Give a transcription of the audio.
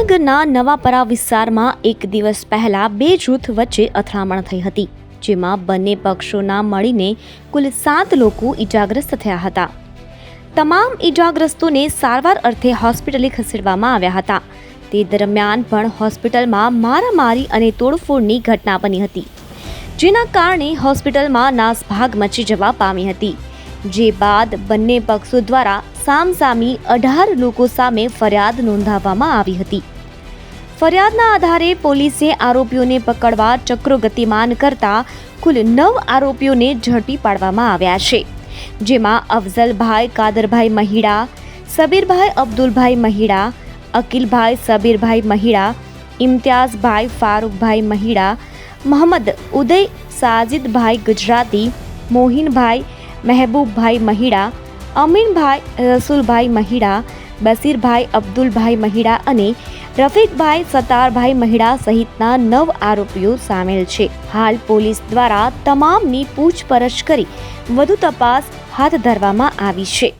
શહેરના નવાપરા વિસ્તારમાં એક દિવસ પહેલા બે જૂથ વચ્ચે અથડામણ થઈ હતી, જેમાં બંને પક્ષોના મળીને કુલ સાત લોકો ઈજાગ્રસ્ત થયા હતા. તમામ ઈજાગ્રસ્તોને સારવાર અર્થે હોસ્પિટલે ખસેડવામાં આવ્યા હતા. તે દરમિયાન પણ હોસ્પિટલમાં મારામારી અને તોડફોડની ઘટના બની હતી, જેના કારણે હોસ્પિટલમાં નાસભાગ મચી જવા પામી હતી. જે બાદ બંને પક્ષો દ્વારા સામસામી અઢાર લોકો સામે ફરિયાદ નોંધાવવામાં આવી હતી. ફરિયાદના આધારે પોલીસે આરોપીઓને પકડવા ચક્રો ગતિમાન કરતા કુલ નવ આરોપીઓને ઝડપી પાડવામાં આવ્યા છે. જેમાં અફઝલભાઈ કાદરભાઈ મહિડા, સબીરભાઈ અબ્દુલભાઈ મહિડા, અકિલભાઈ સબીરભાઈ મહિડા, ઇમ્તિયાઝભાઈ ફારૂકભાઈ મહિડા, મોહમ્મદ ઉદય સાજિદભાઈ ગુજરાતી, મોહિનભાઈ મહેબૂબભાઈ મહિડા, અમીનભાઈ રસુલભાઈ મહિડા બસીરભાઈ અબ્દુલભાઈ મહિડા અને રફીકભાઈ સતારભાઈ મહિડા સહિતના નવ આરોપીઓ સામેલ છે. હાલ પોલીસ દ્વારા તમામની પૂછપરછ કરી વધુ તપાસ હાથ ધરવામાં આવી છે.